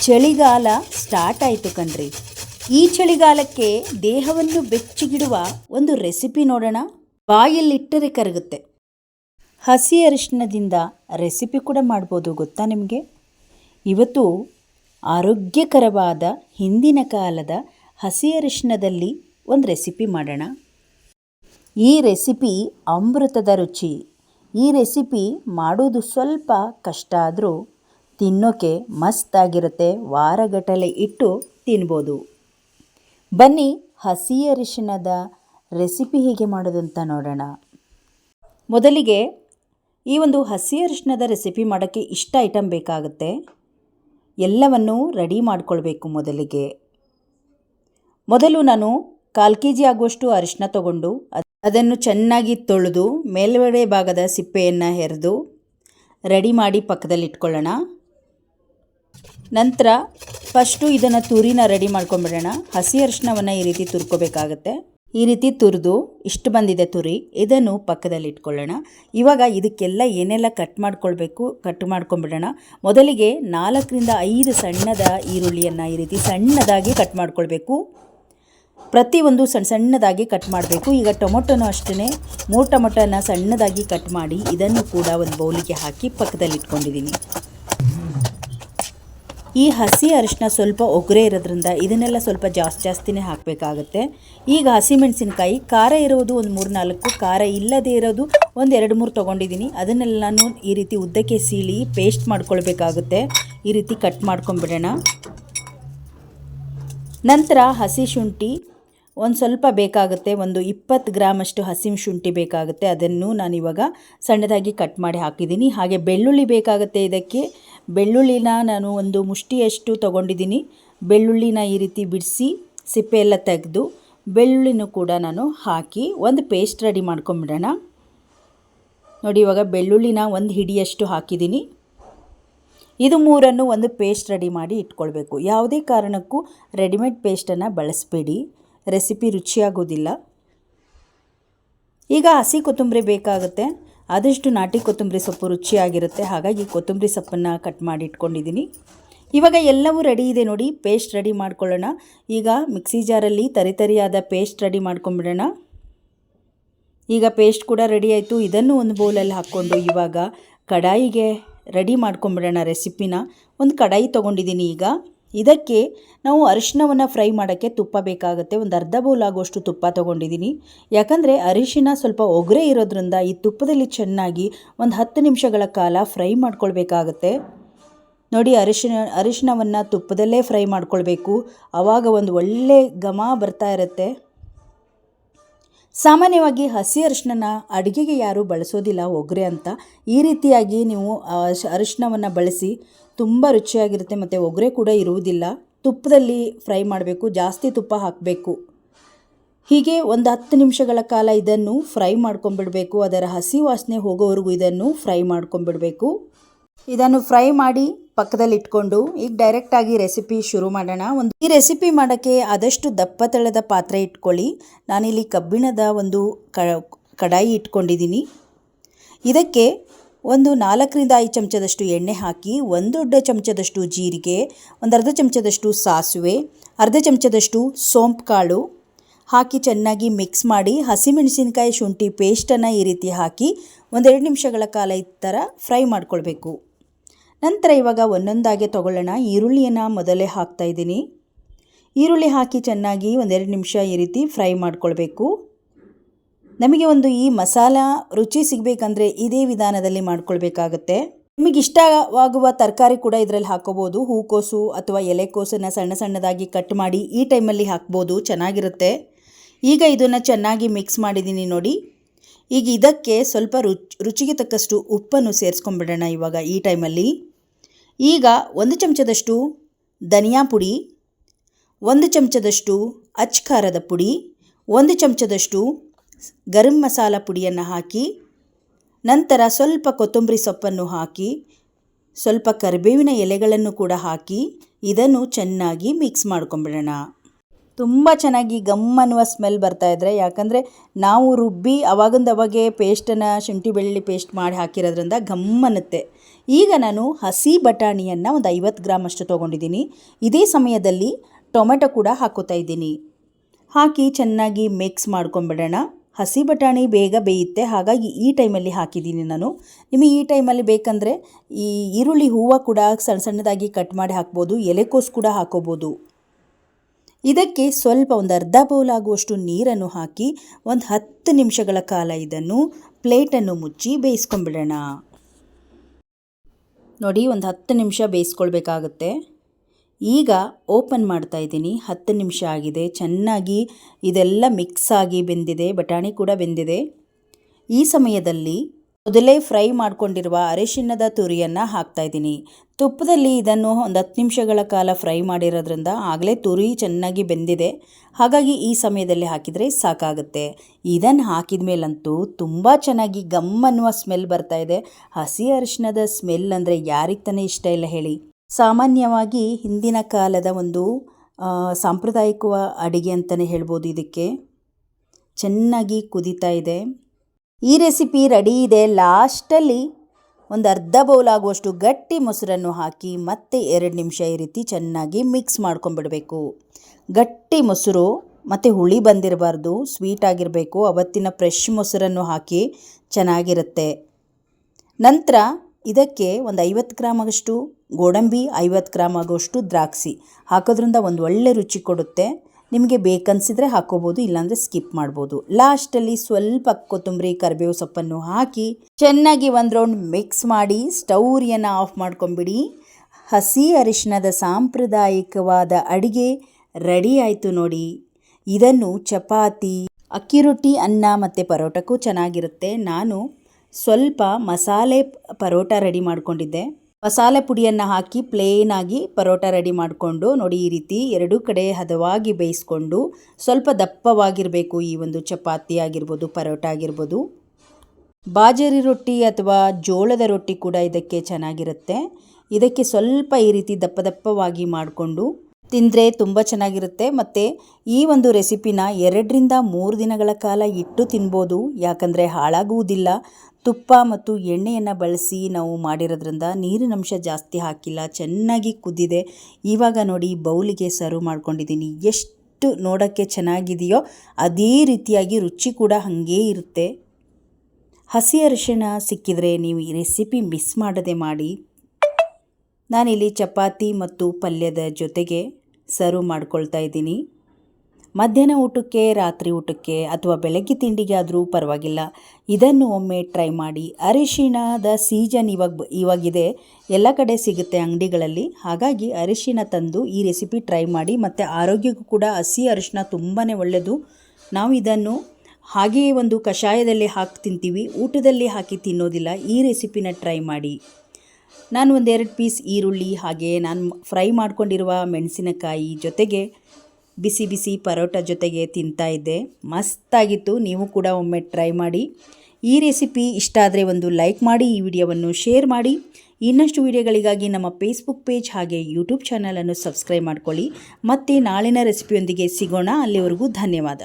ಚಳಿಗಾಲ ಸ್ಟಾರ್ಟ್ ಆಯಿತು ಕಣ್ರಿ. ಈ ಚಳಿಗಾಲಕ್ಕೆ ದೇಹವನ್ನು ಬೆಚ್ಚಿಗಿಡುವ ಒಂದು ರೆಸಿಪಿ ನೋಡೋಣ. ಬಾಯಲ್ಲಿಟ್ಟರೆ ಕರಗುತ್ತೆ. ಹಸಿ ಅರಿಶಿಣದಿಂದ ರೆಸಿಪಿ ಕೂಡ ಮಾಡ್ಬೋದು ಗೊತ್ತಾ ನಿಮಗೆ? ಇವತ್ತು ಆರೋಗ್ಯಕರವಾದ ಹಿಂದಿನ ಕಾಲದ ಹಸಿ ಅರಿಶಿಣದಲ್ಲಿ ಒಂದು ರೆಸಿಪಿ ಮಾಡೋಣ. ಈ ರೆಸಿಪಿ ಅಮೃತದ ರುಚಿ. ಈ ರೆಸಿಪಿ ಮಾಡೋದು ಸ್ವಲ್ಪ ಕಷ್ಟ ಆದರೂ ತಿನ್ನೋಕೆ ಮಸ್ತಾಗಿರುತ್ತೆ ವಾರಗಟ್ಟಲೆ ಇಟ್ಟು ತಿನ್ಬೋದು. ಬನ್ನಿ ಹಸಿ ಅರಿಶಿನದ ರೆಸಿಪಿ ಹೇಗೆ ಮಾಡೋದು ಅಂತ ನೋಡೋಣ. ಮೊದಲಿಗೆ ಈ ಒಂದು ಹಸಿ ಅರಿಶಿಣದ ರೆಸಿಪಿ ಮಾಡೋಕ್ಕೆ ಇಷ್ಟ ಐಟಮ್ ಬೇಕಾಗುತ್ತೆ. ಎಲ್ಲವನ್ನು ರೆಡಿ ಮಾಡಿಕೊಳ್ಬೇಕು ಮೊದಲಿಗೆ. ಮೊದಲು ನಾನು ಕಾಲು ಕೆ ಜಿ ಆಗುವಷ್ಟು ಅರಿಶಿನ ತಗೊಂಡು ಅದನ್ನು ಚೆನ್ನಾಗಿ ತೊಳೆದು ಮೇಲ್ಗಡೆ ಭಾಗದ ಸಿಪ್ಪೆಯನ್ನು ಹೆರೆದು ರೆಡಿ ಮಾಡಿ ಪಕ್ಕದಲ್ಲಿ ಇಟ್ಕೊಳ್ಳೋಣ ನಂತರ ಫಸ್ಟು ಇದನ್ನು ತುರಿನ ರೆಡಿ ಮಾಡ್ಕೊಂಬಿಡೋಣ ಹಸಿ ಅರಿಶಿನವನ್ನು ಈ ರೀತಿ ತುರ್ಕೋಬೇಕಾಗತ್ತೆ. ಈ ರೀತಿ ತುರಿದು ಇಷ್ಟು ಬಂದಿದೆ ತುರಿ, ಇದನ್ನು ಪಕ್ಕದಲ್ಲಿ ಇಟ್ಕೊಳ್ಳೋಣ. ಇವಾಗ ಇದಕ್ಕೆಲ್ಲ ಏನೆಲ್ಲ ಕಟ್ ಮಾಡ್ಕೊಳ್ಬೇಕು ಕಟ್ ಮಾಡ್ಕೊಂಬಿಡೋಣ ಮೊದಲಿಗೆ ನಾಲ್ಕರಿಂದ ಐದು ಸಣ್ಣದ ಈರುಳ್ಳಿಯನ್ನು ಈ ರೀತಿ ಸಣ್ಣದಾಗಿ ಕಟ್ ಮಾಡ್ಕೊಳ್ಬೇಕು. ಪ್ರತಿಯೊಂದು ಸಣ್ಣ ಸಣ್ಣದಾಗಿ ಕಟ್ ಮಾಡಬೇಕು. ಈಗ ಟೊಮೊಟೊನೂ ಅಷ್ಟೇ ಮೂರು ಟೊಮೊಟೊನ ಸಣ್ಣದಾಗಿ ಕಟ್ ಮಾಡಿ ಇದನ್ನು ಕೂಡ ಒಂದು ಬೌಲಿಗೆ ಹಾಕಿ ಪಕ್ಕದಲ್ಲಿ ಇಟ್ಕೊಂಡಿದ್ದೀನಿ ಈ ಹಸಿ ಅರಿಶಿನ ಸ್ವಲ್ಪ ಒಗ್ಗರೆ ಇರೋದ್ರಿಂದ ಇದನ್ನೆಲ್ಲ ಸ್ವಲ್ಪ ಜಾಸ್ತಿ ಜಾಸ್ತಿನೇ ಹಾಕಬೇಕಾಗತ್ತೆ. ಈಗ ಹಸಿಮೆಣಸಿನಕಾಯಿ ಖಾರ ಇರೋದು ಒಂದು ಮೂರು ನಾಲ್ಕು ಖಾರ ಇಲ್ಲದೇ ಇರೋದು ಒಂದು ಎರಡು ಮೂರು ತೊಗೊಂಡಿದ್ದೀನಿ ಅದನ್ನೆಲ್ಲ ನಾನು ಈ ರೀತಿ ಉದ್ದಕ್ಕೆ ಸೀಳಿ ಪೇಸ್ಟ್ ಮಾಡ್ಕೊಳ್ಬೇಕಾಗುತ್ತೆ. ಈ ರೀತಿ ಕಟ್ ಮಾಡ್ಕೊಂಬಿಡೋಣ ನಂತರ ಹಸಿ ಶುಂಠಿ ಒಂದು ಸ್ವಲ್ಪ ಬೇಕಾಗುತ್ತೆ, ಒಂದು ಇಪ್ಪತ್ತು ಗ್ರಾಮಷ್ಟು ಹಸಿಮ್ ಶುಂಠಿ ಬೇಕಾಗುತ್ತೆ. ಅದನ್ನು ನಾನಿವಾಗ ಸಣ್ಣದಾಗಿ ಕಟ್ ಮಾಡಿ ಹಾಕಿದ್ದೀನಿ. ಹಾಗೆ ಬೆಳ್ಳುಳ್ಳಿ ಬೇಕಾಗುತ್ತೆ ಇದಕ್ಕೆ. ಬೆಳ್ಳುಳ್ಳಿನ ನಾನು ಒಂದು ಮುಷ್ಟಿಯಷ್ಟು ತೊಗೊಂಡಿದ್ದೀನಿ. ಬೆಳ್ಳುಳ್ಳಿನ ಈ ರೀತಿ ಬಿಡಿಸಿ ಸಿಪ್ಪೆ ಎಲ್ಲ ತೆಗೆದು ಬೆಳ್ಳುಳ್ಳಿನೂ ಕೂಡ ನಾನು ಹಾಕಿ ಒಂದು ಪೇಸ್ಟ್ ರೆಡಿ ಮಾಡ್ಕೊಂಬಿಡೋಣ. ನೋಡಿ, ಇವಾಗ ಬೆಳ್ಳುಳ್ಳಿನ ಒಂದು ಹಿಡಿಯಷ್ಟು ಹಾಕಿದ್ದೀನಿ. ಇದು ಮೂರನ್ನು ಒಂದು ಪೇಸ್ಟ್ ರೆಡಿ ಮಾಡಿ ಇಟ್ಕೊಳ್ಬೇಕು. ಯಾವುದೇ ಕಾರಣಕ್ಕೂ ರೆಡಿಮೇಡ್ ಪೇಸ್ಟನ್ನು ಬಳಸಬೇಡಿ. ರೆಸಿಪಿ ರುಚಿಯಾಗೋದಿಲ್ಲ. ಈಗ ಹಸಿ ಕೊತ್ತಂಬರಿ ಬೇಕಾಗುತ್ತೆ. ಆದಷ್ಟು ನಾಟಿ ಕೊತ್ತಂಬರಿ ಸೊಪ್ಪು ರುಚಿಯಾಗಿರುತ್ತೆ. ಹಾಗಾಗಿ ಕೊತ್ತಂಬರಿ ಸೊಪ್ಪನ್ನು ಕಟ್ ಮಾಡಿ ಇಟ್ಕೊಂಡಿದ್ದೀನಿ. ಇವಾಗ ಎಲ್ಲವೂ ರೆಡಿ ಇದೆ ನೋಡಿ. ಪೇಸ್ಟ್ ರೆಡಿ ಮಾಡ್ಕೊಳ್ಳೋಣ. ಈಗ ಮಿಕ್ಸಿ ಜಾರಲ್ಲಿ ತರಿತರಿಯಾದ ಪೇಸ್ಟ್ ರೆಡಿ ಮಾಡ್ಕೊಂಬಿಡೋಣ. ಈಗ ಪೇಸ್ಟ್ ಕೂಡ ರೆಡಿ ಆಯಿತು. ಇದನ್ನು ಒಂದು ಬೌಲಲ್ಲಿ ಹಾಕ್ಕೊಂಡು ಇವಾಗ ಕಡಾಯಿಗೆ ರೆಡಿ ಮಾಡ್ಕೊಂಬಿಡೋಣ ರೆಸಿಪಿನ. ಒಂದು ಕಡಾಯಿ ತೊಗೊಂಡಿದ್ದೀನಿ ಈಗ. ಇದಕ್ಕೆ ನಾವು ಅರಿಶಿನವನ್ನು ಫ್ರೈ ಮಾಡೋಕ್ಕೆ ತುಪ್ಪ ಬೇಕಾಗುತ್ತೆ. ಒಂದು ಅರ್ಧ ಬೌಲ್ ಆಗುವಷ್ಟು ತುಪ್ಪ ತೊಗೊಂಡಿದ್ದೀನಿ. ಯಾಕಂದರೆ ಅರಿಶಿನ ಸ್ವಲ್ಪ ಒಗರೆ ಇರೋದ್ರಿಂದ ಈ ತುಪ್ಪದಲ್ಲಿ ಚೆನ್ನಾಗಿ ಒಂದು ಹತ್ತು ನಿಮಿಷಗಳ ಕಾಲ ಫ್ರೈ ಮಾಡ್ಕೊಳ್ಬೇಕಾಗತ್ತೆ. ನೋಡಿ ಅರಿಶಿನ ಅರಿಶಿನವನ್ನು ತುಪ್ಪದಲ್ಲೇ ಫ್ರೈ ಮಾಡ್ಕೊಳ್ಬೇಕು. ಆವಾಗ ಒಂದು ಒಳ್ಳೆ ಘಮ ಬರ್ತಾ ಇರುತ್ತೆ. ಸಾಮಾನ್ಯವಾಗಿ ಹಸಿ ಅರಿಶಿನ ಅಡುಗೆಗೆ ಯಾರೂ ಬಳಸೋದಿಲ್ಲ ಒಗ್ಗರೆ ಅಂತ. ಈ ರೀತಿಯಾಗಿ ನೀವು ಅರಿಶಿನವನ್ನು ಬಳಸಿ ತುಂಬ ರುಚಿಯಾಗಿರುತ್ತೆ ಮತ್ತು ಒಗ್ಗರೆ ಕೂಡ ಇರುವುದಿಲ್ಲ. ತುಪ್ಪದಲ್ಲಿ ಫ್ರೈ ಮಾಡಬೇಕು, ಜಾಸ್ತಿ ತುಪ್ಪ ಹಾಕಬೇಕು. ಹೀಗೆ ಒಂದು ಹತ್ತು ನಿಮಿಷಗಳ ಕಾಲ ಇದನ್ನು ಫ್ರೈ ಮಾಡ್ಕೊಂಬಿಡಬೇಕು ಅದರ ಹಸಿ ವಾಸನೆ ಹೋಗೋವರೆಗೂ ಇದನ್ನು ಫ್ರೈ ಮಾಡ್ಕೊಂಬಿಡಬೇಕು ಇದನ್ನು ಫ್ರೈ ಮಾಡಿ ಪಕ್ಕದಲ್ಲಿ ಇಟ್ಕೊಂಡು ಈಗ ಡೈರೆಕ್ಟ್ ಆಗಿ ರೆಸಿಪಿ ಶುರು ಮಾಡೋಣ. ಒಂದು ಈ ರೆಸಿಪಿ ಮಾಡೋಕ್ಕೆ ಆದಷ್ಟು ದಪ್ಪ ತಳದ ಪಾತ್ರೆ ಇಟ್ಕೊಳ್ಳಿ. ನಾನಿಲ್ಲಿ ಕಬ್ಬಿಣದ ಒಂದು ಕಡಾಯಿ ಇಟ್ಕೊಂಡಿದ್ದೀನಿ. ಇದಕ್ಕೆ ಒಂದು ನಾಲ್ಕರಿಂದ ಐದು ಚಮಚದಷ್ಟು ಎಣ್ಣೆ ಹಾಕಿ, ಒಂದು ದೊಡ್ಡ ಚಮಚದಷ್ಟು ಜೀರಿಗೆ, ಒಂದು ಅರ್ಧ ಚಮಚದಷ್ಟು ಸಾಸಿವೆ, ಅರ್ಧ ಚಮಚದಷ್ಟು ಸೋಂಪು ಕಾಳು ಹಾಕಿ ಚೆನ್ನಾಗಿ ಮಿಕ್ಸ್ ಮಾಡಿ ಹಸಿಮೆಣಸಿನಕಾಯಿ ಶುಂಠಿ ಪೇಸ್ಟನ್ನು ಈ ರೀತಿ ಹಾಕಿ ಒಂದೆರಡು ನಿಮಿಷಗಳ ಕಾಲ ಈ ಥರ ಫ್ರೈ ಮಾಡ್ಕೊಳ್ಬೇಕು. ನಂತರ ಇವಾಗ ಒಂದೊಂದಾಗೆ ತಗೊಳ್ಳೋಣ. ಈರುಳ್ಳಿಯನ್ನು ಮೊದಲೇ ಹಾಕ್ತಾ ಇದ್ದೀನಿ. ಈರುಳ್ಳಿ ಹಾಕಿ ಚೆನ್ನಾಗಿ ಒಂದೆರಡು ನಿಮಿಷ ಈ ರೀತಿ ಫ್ರೈ ಮಾಡ್ಕೊಳ್ಬೇಕು. ನಮಗೆ ಒಂದು ಈ ಮಸಾಲ ರುಚಿ ಸಿಗಬೇಕಂದ್ರೆ ಇದೇ ವಿಧಾನದಲ್ಲಿ ಮಾಡ್ಕೊಳ್ಬೇಕಾಗತ್ತೆ. ನಿಮಗೆ ಇಷ್ಟವಾಗುವ ತರಕಾರಿ ಕೂಡ ಇದರಲ್ಲಿ ಹಾಕೋಬೋದು. ಹೂಕೋಸು ಅಥವಾ ಎಲೆಕೋಸನ್ನು ಸಣ್ಣ ಸಣ್ಣದಾಗಿ ಕಟ್ ಮಾಡಿ ಈ ಟೈಮಲ್ಲಿ ಹಾಕ್ಬೋದು. ಚೆನ್ನಾಗಿರುತ್ತೆ. ಈಗ ಇದನ್ನು ಚೆನ್ನಾಗಿ ಮಿಕ್ಸ್ ಮಾಡಿದ್ದೀನಿ ನೋಡಿ. ಈಗ ಇದಕ್ಕೆ ಸ್ವಲ್ಪ ರುಚಿ ರುಚಿಗೆ ತಕ್ಕಷ್ಟು ಉಪ್ಪನ್ನು ಸೇರಿಸ್ಕೊಂಡ್ಬಿಡೋಣ ಇವಾಗ ಈ ಟೈಮಲ್ಲಿ. ಈಗ ಒಂದು ಚಮಚದಷ್ಟು ಧನಿಯಾ ಪುಡಿ, ಒಂದು ಚಮಚದಷ್ಟು ಅಚ್ಕಾರದ ಪುಡಿ, ಒಂದು ಚಮಚದಷ್ಟು ಗರಂ ಮಸಾಲ ಪುಡಿಯನ್ನು ಹಾಕಿ, ನಂತರ ಸ್ವಲ್ಪ ಕೊತ್ತಂಬರಿ ಸೊಪ್ಪನ್ನು ಹಾಕಿ, ಸ್ವಲ್ಪ ಕರಿಬೇವಿನ ಎಲೆಗಳನ್ನು ಕೂಡ ಹಾಕಿ, ಇದನ್ನು ಚೆನ್ನಾಗಿ ಮಿಕ್ಸ್ ಮಾಡ್ಕೊಂಬಿಡೋಣ. ತುಂಬ ಚೆನ್ನಾಗಿ ಗಮ್ ಅನ್ನುವ ಸ್ಮೆಲ್ ಬರ್ತಾ ಇದ್ರೆ, ಯಾಕಂದರೆ ನಾವು ರುಬ್ಬಿ ಅವಾಗಿಂದ ಅವಾಗೆ ಪೇಸ್ಟನ್ನು ಶುಂಠಿ ಬೆಳ್ಳುಳ್ಳಿ ಪೇಸ್ಟ್ ಮಾಡಿ ಹಾಕಿರೋದ್ರಿಂದ ಗಮ್ ಅನ್ನುತ್ತೆ ಈಗ ನಾನು ಹಸಿ ಬಟಾಣಿಯನ್ನು ಒಂದು ಐವತ್ತು ಗ್ರಾಮ್ ಅಷ್ಟು ತೊಗೊಂಡಿದ್ದೀನಿ. ಇದೇ ಸಮಯದಲ್ಲಿ ಟೊಮೆಟೊ ಕೂಡ ಹಾಕೋತಾ ಇದ್ದೀನಿ. ಹಾಕಿ ಚೆನ್ನಾಗಿ ಮಿಕ್ಸ್ ಮಾಡ್ಕೊಂಬಿಡೋಣ. ಹಸಿ ಬಟಾಣಿ ಬೇಗ ಬೇಯುತ್ತೆ, ಹಾಗಾಗಿ ಈ ಟೈಮಲ್ಲಿ ಹಾಕಿದ್ದೀನಿ ನಾನು. ನಿಮಗೆ ಈ ಟೈಮಲ್ಲಿ ಬೇಕಂದರೆ ಈ ಈರುಳ್ಳಿ ಹೂವು ಕೂಡ ಸಣ್ಣ ಸಣ್ಣದಾಗಿ ಕಟ್ ಮಾಡಿ ಹಾಕ್ಬೋದು, ಎಲೆಕೋಸು ಕೂಡ ಹಾಕೋಬೋದು. ಇದಕ್ಕೆ ಸ್ವಲ್ಪ ಒಂದು ಅರ್ಧ ಬೌಲ್ ಆಗುವಷ್ಟು ನೀರನ್ನು ಹಾಕಿ ಒಂದು ಹತ್ತು ನಿಮಿಷಗಳ ಕಾಲ ಇದನ್ನು ಪ್ಲೇಟನ್ನು ಮುಚ್ಚಿ ಬೇಯಿಸ್ಕೊಂಬಿಡೋಣ ನೋಡಿ, ಒಂದು ಹತ್ತು ನಿಮಿಷ ಬೇಯಿಸ್ಕೊಳ್ಬೇಕಾಗುತ್ತೆ. ಈಗ ಓಪನ್ ಮಾಡ್ತಾ ಇದ್ದೀನಿ. ಹತ್ತು ನಿಮಿಷ ಆಗಿದೆ. ಚೆನ್ನಾಗಿ ಇದೆಲ್ಲ ಮಿಕ್ಸ್ ಆಗಿ ಬೆಂದಿದೆ. ಬಟಾಣಿ ಕೂಡ ಬೆಂದಿದೆ. ಈ ಸಮಯದಲ್ಲಿ ಮೊದಲೇ ಫ್ರೈ ಮಾಡಿಕೊಂಡಿರುವ ಅರಿಶಿಣದ ತುರಿಯನ್ನು ಹಾಕ್ತಾ ಇದ್ದೀನಿ. ತುಪ್ಪದಲ್ಲಿ ಇದನ್ನು ಒಂದು ಹತ್ತು ನಿಮಿಷಗಳ ಕಾಲ ಫ್ರೈ ಮಾಡಿರೋದ್ರಿಂದ ಆಗಲೇ ತುರಿ ಚೆನ್ನಾಗಿ ಬೆಂದಿದೆ. ಹಾಗಾಗಿ ಈ ಸಮಯದಲ್ಲಿ ಹಾಕಿದರೆ ಸಾಕಾಗುತ್ತೆ. ಇದನ್ನು ಹಾಕಿದ ಮೇಲಂತೂ ತುಂಬ ಚೆನ್ನಾಗಿ ಗಮ್ ಅನ್ನುವ ಸ್ಮೆಲ್ ಬರ್ತಾ ಇದೆ. ಹಸಿ ಅರಿಶಿಣದ ಸ್ಮೆಲ್ ಅಂದರೆ ಯಾರಿಗೆ ತಾನೇ ಇಷ್ಟ ಇಲ್ಲ ಹೇಳಿ. ಸಾಮಾನ್ಯವಾಗಿ ಹಿಂದಿನ ಕಾಲದ ಒಂದು ಸಾಂಪ್ರದಾಯಿಕ ಅಡಿಗೆ ಅಂತಲೇ ಹೇಳ್ಬೋದು ಇದಕ್ಕೆ. ಚೆನ್ನಾಗಿ ಕುದೀತಾ ಇದೆ. ಈ ರೆಸಿಪಿ ರೆಡಿ ಇದೆ. ಲಾಸ್ಟಲ್ಲಿ ಒಂದು ಅರ್ಧ ಬೌಲ್ ಆಗುವಷ್ಟು ಗಟ್ಟಿ ಮೊಸರನ್ನು ಹಾಕಿ ಮತ್ತೆ ಎರಡು ನಿಮಿಷ ಈ ರೀತಿ ಚೆನ್ನಾಗಿ ಮಿಕ್ಸ್ ಮಾಡ್ಕೊಂಬಿಡಬೇಕು ಗಟ್ಟಿ ಮೊಸರು ಮತ್ತು ಹುಳಿ ಬಂದಿರಬಾರ್ದು ಸ್ವೀಟ್ ಆಗಿರಬೇಕು, ಅವತ್ತಿನ ಫ್ರೆಶ್ ಮೊಸರನ್ನು ಹಾಕಿ ಚೆನ್ನಾಗಿರುತ್ತೆ. ನಂತರ ಇದಕ್ಕೆ ಒಂದು ಐವತ್ತು ಗ್ರಾಮ್ ಆಗಷ್ಟು ಗೋಡಂಬಿ, ಐವತ್ತು ಗ್ರಾಮ್ ಆಗುವಷ್ಟು ದ್ರಾಕ್ಷಿ ಹಾಕೋದ್ರಿಂದ ಒಂದು ಒಳ್ಳೆ ರುಚಿ ಕೊಡುತ್ತೆ. ನಿಮಗೆ ಬೇಕನ್ಸಿದ್ರೆ ಹಾಕೋಬೋದು, ಇಲ್ಲಾಂದರೆ ಸ್ಕಿಪ್ ಮಾಡ್ಬೋದು. ಲಾಸ್ಟಲ್ಲಿ ಸ್ವಲ್ಪ ಕೊತ್ತಂಬರಿ, ಕರಿಬೇವು ಸೊಪ್ಪನ್ನು ಹಾಕಿ, ಚೆನ್ನಾಗಿ ಒಂದು ರೌಂಡ್ ಮಿಕ್ಸ್ ಮಾಡಿ ಸ್ಟೌರಿಯನ್ನು ಆಫ್ ಮಾಡ್ಕೊಂಬಿಡಿ. ಹಸಿ ಅರಿಶಿಣದ ಸಾಂಪ್ರದಾಯಿಕವಾದ ಅಡಿಗೆ ರೆಡಿ ಆಯಿತು ನೋಡಿ. ಇದನ್ನು ಚಪಾತಿ, ಅಕ್ಕಿ ರೊಟ್ಟಿ, ಅನ್ನ ಮತ್ತು ಪರೋಟಕ್ಕೂ ಚೆನ್ನಾಗಿರುತ್ತೆ. ನಾನು ಸ್ವಲ್ಪ ಮಸಾಲೆ ಪರೋಟ ರೆಡಿ ಮಾಡ್ಕೊಂಡಿದ್ದೆ. ಮಸಾಲೆ ಪುಡಿಯನ್ನು ಹಾಕಿ ಪ್ಲೇನ್ ಆಗಿ ಪರೋಟ ರೆಡಿ ಮಾಡಿಕೊಂಡು ನೋಡಿ ಈ ರೀತಿ ಎರಡೂ ಕಡೆ ಹದವಾಗಿ ಬೇಯಿಸ್ಕೊಂಡು ಸ್ವಲ್ಪ ದಪ್ಪವಾಗಿರಬೇಕು ಈ ಒಂದು ಚಪಾತಿ ಆಗಿರ್ಬೋದು, ಪರೋಟ ಆಗಿರ್ಬೋದು. ಬಾಜರಿ ರೊಟ್ಟಿ ಅಥವಾ ಜೋಳದ ರೊಟ್ಟಿ ಕೂಡ ಇದಕ್ಕೆ ಚೆನ್ನಾಗಿರುತ್ತೆ. ಇದಕ್ಕೆ ಸ್ವಲ್ಪ ಈ ರೀತಿ ದಪ್ಪ ದಪ್ಪವಾಗಿ ಮಾಡಿಕೊಂಡು ತಿಂದರೆ ತುಂಬ ಚೆನ್ನಾಗಿರುತ್ತೆ. ಮತ್ತು ಈ ಒಂದು ರೆಸಿಪಿನ ಎರಡರಿಂದ ಮೂರು ದಿನಗಳ ಕಾಲ ಇಟ್ಟು ತಿನ್ಬೋದು. ಯಾಕಂದರೆ ಹಾಳಾಗುವುದಿಲ್ಲ. ತುಪ್ಪ ಮತ್ತು ಎಣ್ಣೆಯನ್ನು ಬಳಸಿ ನಾವು ಮಾಡಿರೋದ್ರಿಂದ ನೀರಿನಂಶ ಜಾಸ್ತಿ ಹಾಕಿಲ್ಲ. ಚೆನ್ನಾಗಿ ಕುದ್ದಿದೆ ಇವಾಗ ನೋಡಿ ಬೌಲಿಗೆ ಸರ್ವ್ ಮಾಡ್ಕೊಂಡಿದ್ದೀನಿ. ಎಷ್ಟು ನೋಡೋಕ್ಕೆ ಚೆನ್ನಾಗಿದೆಯೋ ಅದೇ ರೀತಿಯಾಗಿ ರುಚಿ ಕೂಡ ಹಾಗೇ ಇರುತ್ತೆ. ಹಸಿ ಅರಿಶಿಣ ಸಿಕ್ಕಿದರೆ ನೀವು ಈ ರೆಸಿಪಿ ಮಿಸ್ ಮಾಡದೆ ಮಾಡಿ. ನಾನಿಲ್ಲಿ ಚಪಾತಿ ಮತ್ತು ಪಲ್ಯದ ಜೊತೆಗೆ ಸರ್ವ್ ಮಾಡ್ಕೊಳ್ತಾ ಇದ್ದೀನಿ. ಮಧ್ಯಾಹ್ನ ಊಟಕ್ಕೆ, ರಾತ್ರಿ ಊಟಕ್ಕೆ ಅಥವಾ ಬೆಳಗ್ಗೆ ತಿಂಡಿಗೆ ಆದರೂ ಪರವಾಗಿಲ್ಲ. ಇದನ್ನು ಒಮ್ಮೆ ಟ್ರೈ ಮಾಡಿ. ಅರಿಶಿಣದ ಸೀಜನ್ ಇವಾಗ ಇವಾಗಿದೆ. ಎಲ್ಲ ಕಡೆ ಸಿಗುತ್ತೆ ಅಂಗಡಿಗಳಲ್ಲಿ. ಹಾಗಾಗಿ ಅರಿಶಿಣ ತಂದು ಈ ರೆಸಿಪಿ ಟ್ರೈ ಮಾಡಿ. ಮತ್ತು ಆರೋಗ್ಯಕ್ಕೂ ಕೂಡ ಹಸಿ ಅರಿಶಿಣ ತುಂಬಾ ಒಳ್ಳೆಯದು ನಾವು ಇದನ್ನು ಹಾಗೆಯೇ ಒಂದು ಕಷಾಯದಲ್ಲಿ ಹಾಕಿ ತಿಂತೀವಿ. ಊಟದಲ್ಲಿ ಹಾಕಿ ತಿನ್ನೋದಿಲ್ಲ. ಈ ರೆಸಿಪಿನ ಟ್ರೈ ಮಾಡಿ. ನಾನು ಒಂದೆರಡು ಪೀಸ್ ಈರುಳ್ಳಿ ಹಾಗೆ ನಾನು ಫ್ರೈ ಮಾಡ್ಕೊಂಡಿರುವ ಮೆಣಸಿನಕಾಯಿ ಜೊತೆಗೆ ಬಿಸಿ ಬಿಸಿ ಪರೋಟ ಜೊತೆಗೆ ತಿಂತಾ ಇದ್ದೆ. ಮಸ್ತಾಗಿತ್ತು. ನೀವು ಕೂಡ ಒಮ್ಮೆ ಟ್ರೈ ಮಾಡಿ. ಈ ರೆಸಿಪಿ ಇಷ್ಟ ಆದರೆ ಒಂದು ಲೈಕ್ ಮಾಡಿ, ಈ ವಿಡಿಯೋವನ್ನು ಶೇರ್ ಮಾಡಿ. ಇನ್ನಷ್ಟು ವಿಡಿಯೋಗಳಿಗಾಗಿ ನಮ್ಮ ಫೇಸ್ಬುಕ್ ಪೇಜ್ ಹಾಗೆ ಯೂಟ್ಯೂಬ್ ಚಾನಲನ್ನು ಸಬ್ಸ್ಕ್ರೈಬ್ ಮಾಡ್ಕೊಳ್ಳಿ. ಮತ್ತು ನಾಳಿನ ರೆಸಿಪಿಯೊಂದಿಗೆ ಸಿಗೋಣ. ಅಲ್ಲಿವರೆಗೂ ಧನ್ಯವಾದ.